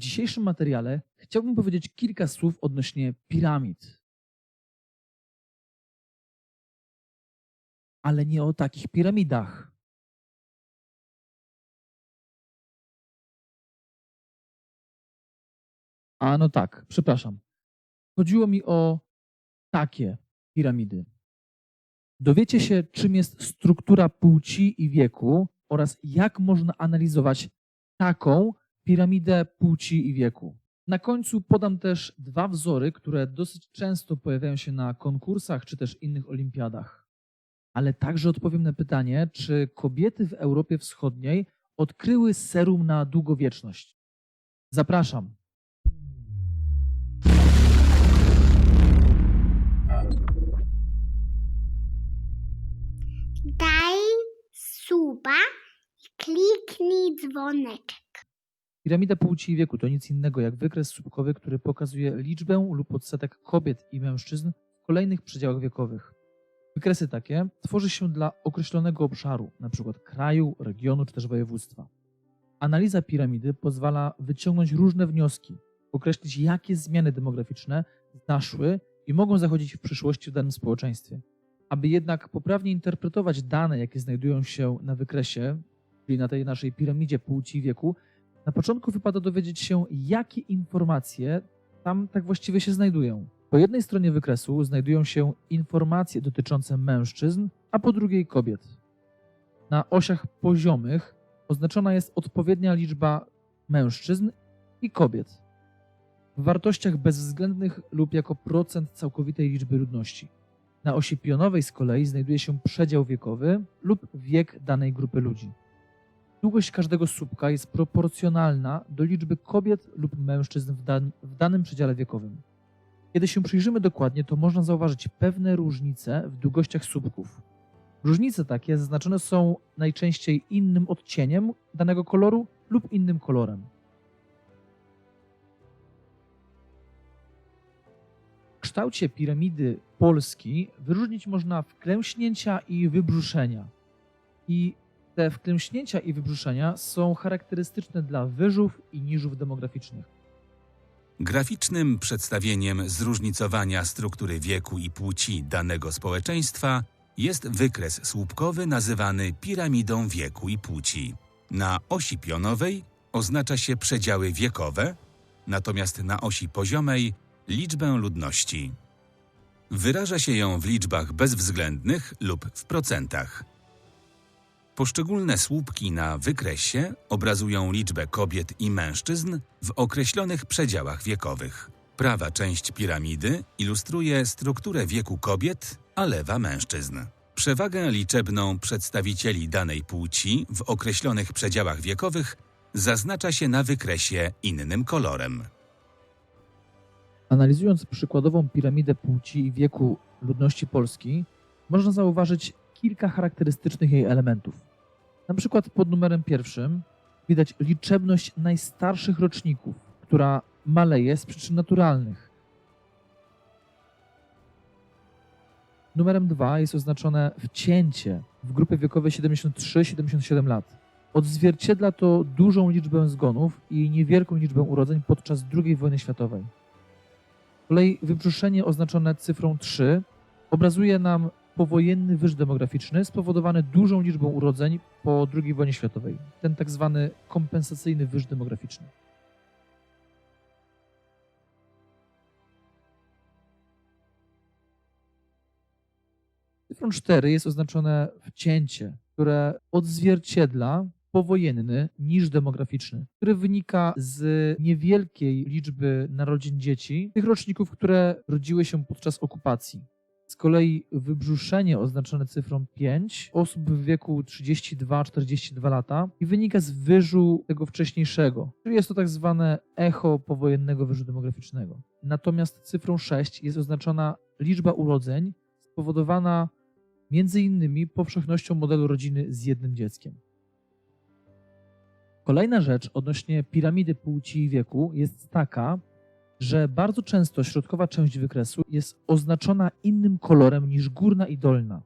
dzisiejszym materiale chciałbym powiedzieć kilka słów odnośnie piramid. Ale nie o takich piramidach. A no tak, przepraszam. Chodziło mi o takie piramidy. Dowiecie się, czym jest struktura płci i wieku oraz jak można analizować taką piramidę płci i wieku. Na końcu podam też dwa wzory, które dosyć często pojawiają się na konkursach czy też innych olimpiadach. Ale także odpowiem na pytanie, czy kobiety w Europie Wschodniej odkryły serum na długowieczność. Zapraszam. Daj suba i kliknij dzwoneczek. Piramida płci i wieku to nic innego jak wykres słupkowy, który pokazuje liczbę lub odsetek kobiet i mężczyzn w kolejnych przedziałach wiekowych. Wykresy takie tworzy się dla określonego obszaru, np. kraju, regionu czy też województwa. Analiza piramidy pozwala wyciągnąć różne wnioski, określić jakie zmiany demograficzne zaszły i mogą zachodzić w przyszłości w danym społeczeństwie. Aby jednak poprawnie interpretować dane, jakie znajdują się na wykresie, czyli na tej naszej piramidzie płci i wieku, na początku wypada dowiedzieć się, jakie informacje tam tak właściwie się znajdują. Po jednej stronie wykresu znajdują się informacje dotyczące mężczyzn, a po drugiej kobiet. Na osiach poziomych oznaczona jest odpowiednia liczba mężczyzn i kobiet. W wartościach bezwzględnych lub jako procent całkowitej liczby ludności. Na osi pionowej z kolei znajduje się przedział wiekowy lub wiek danej grupy ludzi. Długość każdego słupka jest proporcjonalna do liczby kobiet lub mężczyzn w, dan w danym przedziale wiekowym. Kiedy się przyjrzymy dokładnie, to można zauważyć pewne różnice w długościach słupków. Różnice takie zaznaczone są najczęściej innym odcieniem danego koloru lub innym kolorem. W kształcie piramidy Polski wyróżnić można wklęśnięcia i wybrzuszenia. I te wklęśnięcia i wybrzuszenia są charakterystyczne dla wyżów i niżów demograficznych. Graficznym przedstawieniem zróżnicowania struktury wieku i płci danego społeczeństwa jest wykres słupkowy nazywany piramidą wieku i płci. Na osi pionowej oznacza się przedziały wiekowe, natomiast na osi poziomej liczbę ludności. Wyraża się ją w liczbach bezwzględnych lub w procentach. Poszczególne słupki na wykresie obrazują liczbę kobiet i mężczyzn w określonych przedziałach wiekowych. Prawa część piramidy ilustruje strukturę wieku kobiet, a lewa mężczyzn. Przewagę liczebną przedstawicieli danej płci w określonych przedziałach wiekowych zaznacza się na wykresie innym kolorem. Analizując przykładową piramidę płci i wieku ludności Polski, można zauważyć kilka charakterystycznych jej elementów. Na przykład pod numerem pierwszym widać liczebność najstarszych roczników, która maleje z przyczyn naturalnych. Numerem 2 jest oznaczone wcięcie w grupie wiekowej 73-77 lat. Odzwierciedla to dużą liczbę zgonów i niewielką liczbę urodzeń podczas II wojny światowej. Z kolei wybrzuszenie oznaczone cyfrą 3 obrazuje nam powojenny wyż demograficzny spowodowany dużą liczbą urodzeń po II wojnie światowej. Ten tak zwany kompensacyjny wyż demograficzny. Cyfrą 4 jest oznaczone wcięcie, które odzwierciedla powojenny niż demograficzny, który wynika z niewielkiej liczby narodzin dzieci, tych roczników, które rodziły się podczas okupacji. Kolei wybrzuszenie oznaczone cyfrą 5 osób w wieku 32-42 lata i wynika z wyżu tego wcześniejszego, czyli jest to tak zwane echo powojennego wyżu demograficznego. Natomiast cyfrą 6 jest oznaczona liczba urodzeń spowodowana między innymi powszechnością modelu rodziny z jednym dzieckiem. Kolejna rzecz odnośnie piramidy płci i wieku jest taka, że bardzo często środkowa część wykresu jest oznaczona innym kolorem niż górna i dolna.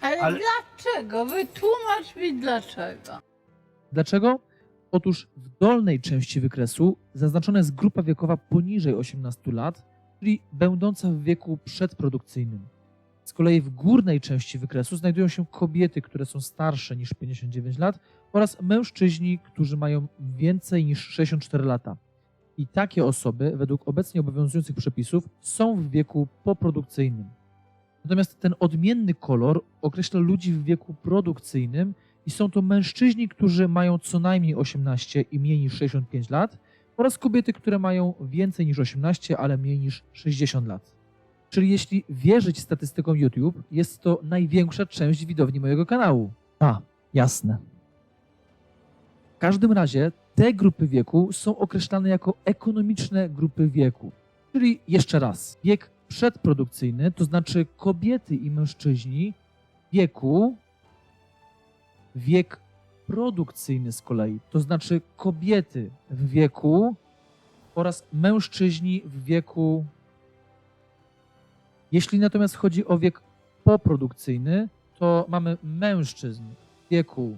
Ale, Ale- dlaczego? Wytłumacz mi dlaczego. Dlaczego? Otóż w dolnej części wykresu zaznaczona jest grupa wiekowa poniżej 18 lat, czyli będąca w wieku przedprodukcyjnym. Z kolei w górnej części wykresu znajdują się kobiety, które są starsze niż 59 lat oraz mężczyźni, którzy mają więcej niż 64 lata. I takie osoby, według obecnie obowiązujących przepisów, są w wieku poprodukcyjnym. Natomiast ten odmienny kolor określa ludzi w wieku produkcyjnym i są to mężczyźni, którzy mają co najmniej 18 i mniej niż 65 lat oraz kobiety, które mają więcej niż 18, ale mniej niż 60 lat. Czyli jeśli wierzyć statystykom YouTube, jest to największa część widowni mojego kanału. A, jasne. W każdym razie te grupy wieku są określane jako ekonomiczne grupy wieku. Czyli jeszcze raz, wiek przedprodukcyjny, to znaczy kobiety i mężczyźni wieku, wiek produkcyjny z kolei, to znaczy kobiety w wieku oraz mężczyźni w wieku. Jeśli natomiast chodzi o wiek poprodukcyjny, to mamy mężczyzn w wieku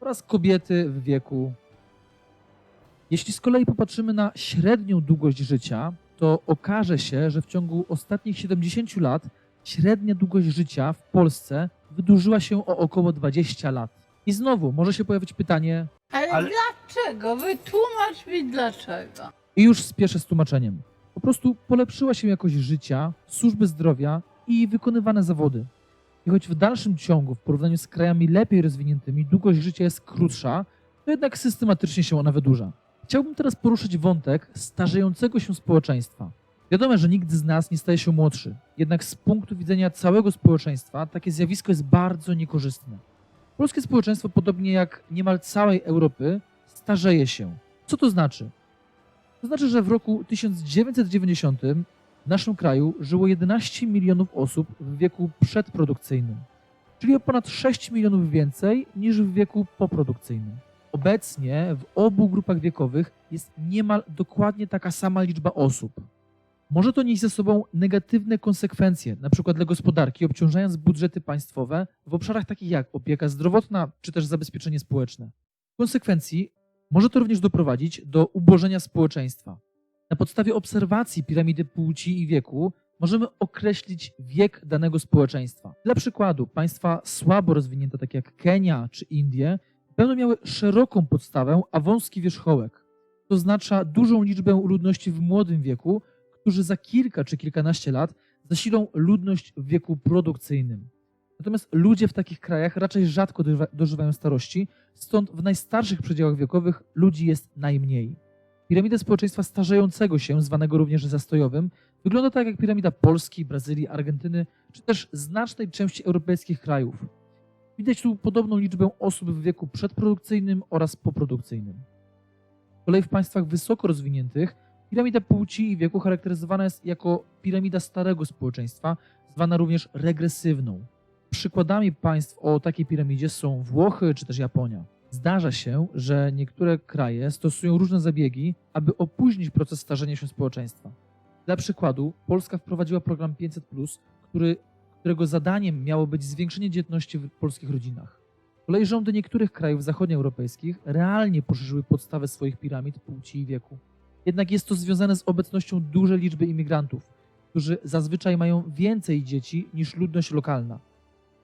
oraz kobiety w wieku. Jeśli z kolei popatrzymy na średnią długość życia, to okaże się, że w ciągu ostatnich 70 lat średnia długość życia w Polsce wydłużyła się o około 20 lat. I znowu może się pojawić pytanie, Ale, Ale- dlaczego? Wytłumacz mi dlaczego. i już spieszę z tłumaczeniem. Po prostu polepszyła się jakość życia, służby zdrowia i wykonywane zawody. I choć w dalszym ciągu, w porównaniu z krajami lepiej rozwiniętymi, długość życia jest krótsza, to jednak systematycznie się ona wydłuża. Chciałbym teraz poruszyć wątek starzejącego się społeczeństwa. Wiadomo, że nikt z nas nie staje się młodszy, jednak z punktu widzenia całego społeczeństwa takie zjawisko jest bardzo niekorzystne. Polskie społeczeństwo, podobnie jak niemal całej Europy, starzeje się. Co to znaczy? To znaczy, że w roku 1990 w naszym kraju żyło 11 milionów osób w wieku przedprodukcyjnym, czyli o ponad 6 milionów więcej niż w wieku poprodukcyjnym. Obecnie w obu grupach wiekowych jest niemal dokładnie taka sama liczba osób. Może to nieść ze sobą negatywne konsekwencje, np. dla gospodarki, obciążając budżety państwowe w obszarach takich jak opieka zdrowotna czy też zabezpieczenie społeczne. W konsekwencji może to również doprowadzić do ubożenia społeczeństwa. Na podstawie obserwacji piramidy płci i wieku możemy określić wiek danego społeczeństwa. Dla przykładu, państwa słabo rozwinięte, takie jak Kenia czy Indie, będą miały szeroką podstawę, a wąski wierzchołek. To oznacza dużą liczbę ludności w młodym wieku, którzy za kilka czy kilkanaście lat zasilą ludność w wieku produkcyjnym. Natomiast ludzie w takich krajach raczej rzadko dożywa- dożywają starości, stąd w najstarszych przedziałach wiekowych ludzi jest najmniej. Piramida społeczeństwa starzejącego się, zwanego również zastojowym, wygląda tak jak piramida Polski, Brazylii, Argentyny, czy też znacznej części europejskich krajów. Widać tu podobną liczbę osób w wieku przedprodukcyjnym oraz poprodukcyjnym. Z kolei w państwach wysoko rozwiniętych piramida płci i wieku charakteryzowana jest jako piramida starego społeczeństwa, zwana również regresywną. Przykładami państw o takiej piramidzie są Włochy czy też Japonia. Zdarza się, że niektóre kraje stosują różne zabiegi, aby opóźnić proces starzenia się społeczeństwa. Dla przykładu, Polska wprowadziła program 500, który, którego zadaniem miało być zwiększenie dzietności w polskich rodzinach. Z kolei rządy niektórych krajów zachodnioeuropejskich realnie poszerzyły podstawę swoich piramid płci i wieku. Jednak jest to związane z obecnością dużej liczby imigrantów, którzy zazwyczaj mają więcej dzieci niż ludność lokalna.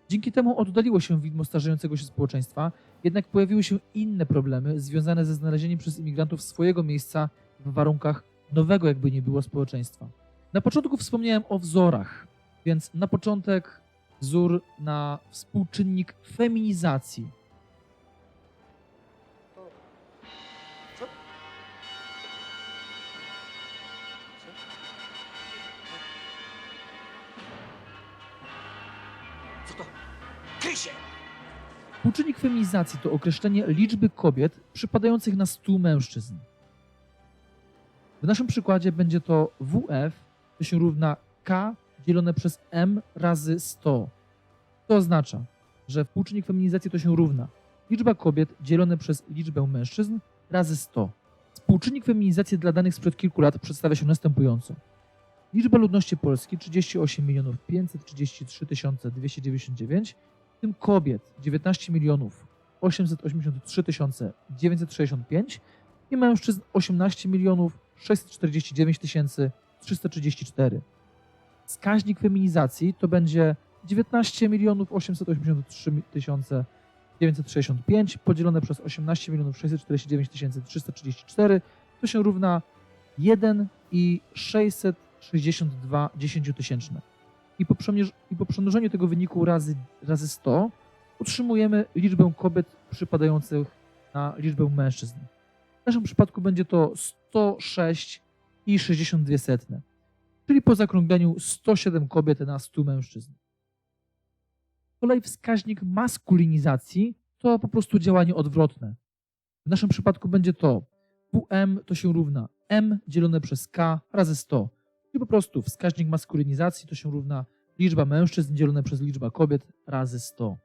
Dzięki temu oddaliło się widmo starzejącego się społeczeństwa, jednak pojawiły się inne problemy związane ze znalezieniem przez imigrantów swojego miejsca w warunkach nowego, jakby nie było społeczeństwa. Na początku wspomniałem o wzorach, więc na początek wzór na współczynnik feminizacji. Współczynnik feminizacji to określenie liczby kobiet przypadających na 100 mężczyzn. W naszym przykładzie będzie to WF, to się równa K dzielone przez M razy 100. To oznacza, że współczynnik feminizacji to się równa liczba kobiet dzielone przez liczbę mężczyzn razy 100. Współczynnik feminizacji dla danych sprzed kilku lat przedstawia się następująco. Liczba ludności Polski 38 milionów 533 299, w tym kobiet 19 milionów 883 965 i mężczyzn 18 milionów 649 334. Wskaźnik feminizacji to będzie 19 milionów 883 965 podzielone przez 18 milionów 649 334 to się równa 1 i 662 dziesięciotysięczne. I po, I po przemnożeniu tego wyniku razy, razy 100 otrzymujemy liczbę kobiet przypadających na liczbę mężczyzn. W naszym przypadku będzie to 106 i 62 setne, czyli po zakrągleniu 107 kobiet na 100 mężczyzn. Z kolei wskaźnik maskulinizacji to po prostu działanie odwrotne. W naszym przypadku będzie to WM to się równa M dzielone przez K razy 100. Czyli po prostu wskaźnik maskulinizacji to się równa liczba mężczyzn dzielone przez liczba kobiet razy 100.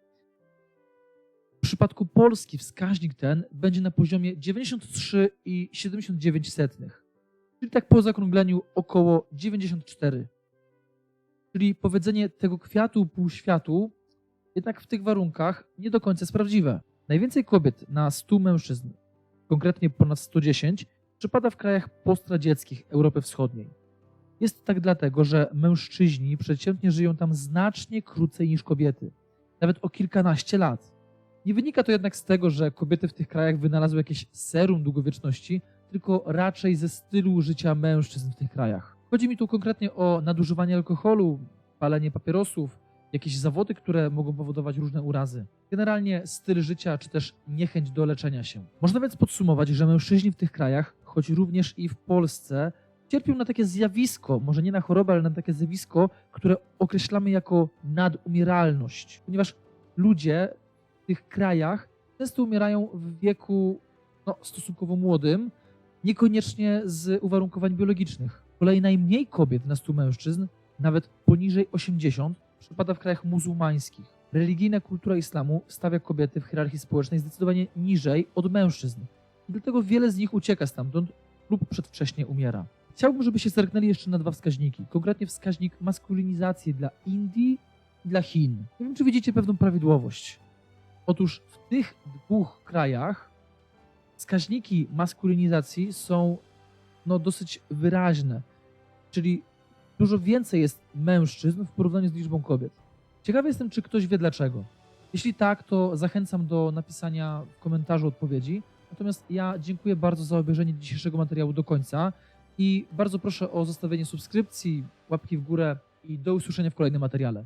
W przypadku Polski wskaźnik ten będzie na poziomie 93,79, czyli tak po zakrągleniu około 94. Czyli powiedzenie tego kwiatu półświatu jednak w tych warunkach nie do końca jest prawdziwe. Najwięcej kobiet na 100 mężczyzn, konkretnie ponad 110, przypada w krajach postradzieckich Europy Wschodniej. Jest tak dlatego, że mężczyźni przeciętnie żyją tam znacznie krócej niż kobiety, nawet o kilkanaście lat. Nie wynika to jednak z tego, że kobiety w tych krajach wynalazły jakieś serum długowieczności, tylko raczej ze stylu życia mężczyzn w tych krajach. Chodzi mi tu konkretnie o nadużywanie alkoholu, palenie papierosów, jakieś zawody, które mogą powodować różne urazy. Generalnie styl życia czy też niechęć do leczenia się. Można więc podsumować, że mężczyźni w tych krajach, choć również i w Polsce, cierpią na takie zjawisko, może nie na chorobę, ale na takie zjawisko, które określamy jako nadumieralność, ponieważ ludzie w tych krajach często umierają w wieku no, stosunkowo młodym, niekoniecznie z uwarunkowań biologicznych. Z kolei najmniej kobiet na 100 mężczyzn, nawet poniżej 80, przypada w krajach muzułmańskich. Religijna kultura islamu stawia kobiety w hierarchii społecznej zdecydowanie niżej od mężczyzn. I dlatego wiele z nich ucieka stamtąd lub przedwcześnie umiera. Chciałbym, żebyście zerknęli jeszcze na dwa wskaźniki. Konkretnie wskaźnik maskulinizacji dla Indii i dla Chin. Nie wiem, czy widzicie pewną prawidłowość. Otóż w tych dwóch krajach wskaźniki maskulinizacji są no, dosyć wyraźne. Czyli dużo więcej jest mężczyzn w porównaniu z liczbą kobiet. Ciekawy jestem, czy ktoś wie dlaczego. Jeśli tak, to zachęcam do napisania w komentarzu odpowiedzi. Natomiast ja dziękuję bardzo za obejrzenie dzisiejszego materiału do końca i bardzo proszę o zostawienie subskrypcji, łapki w górę i do usłyszenia w kolejnym materiale.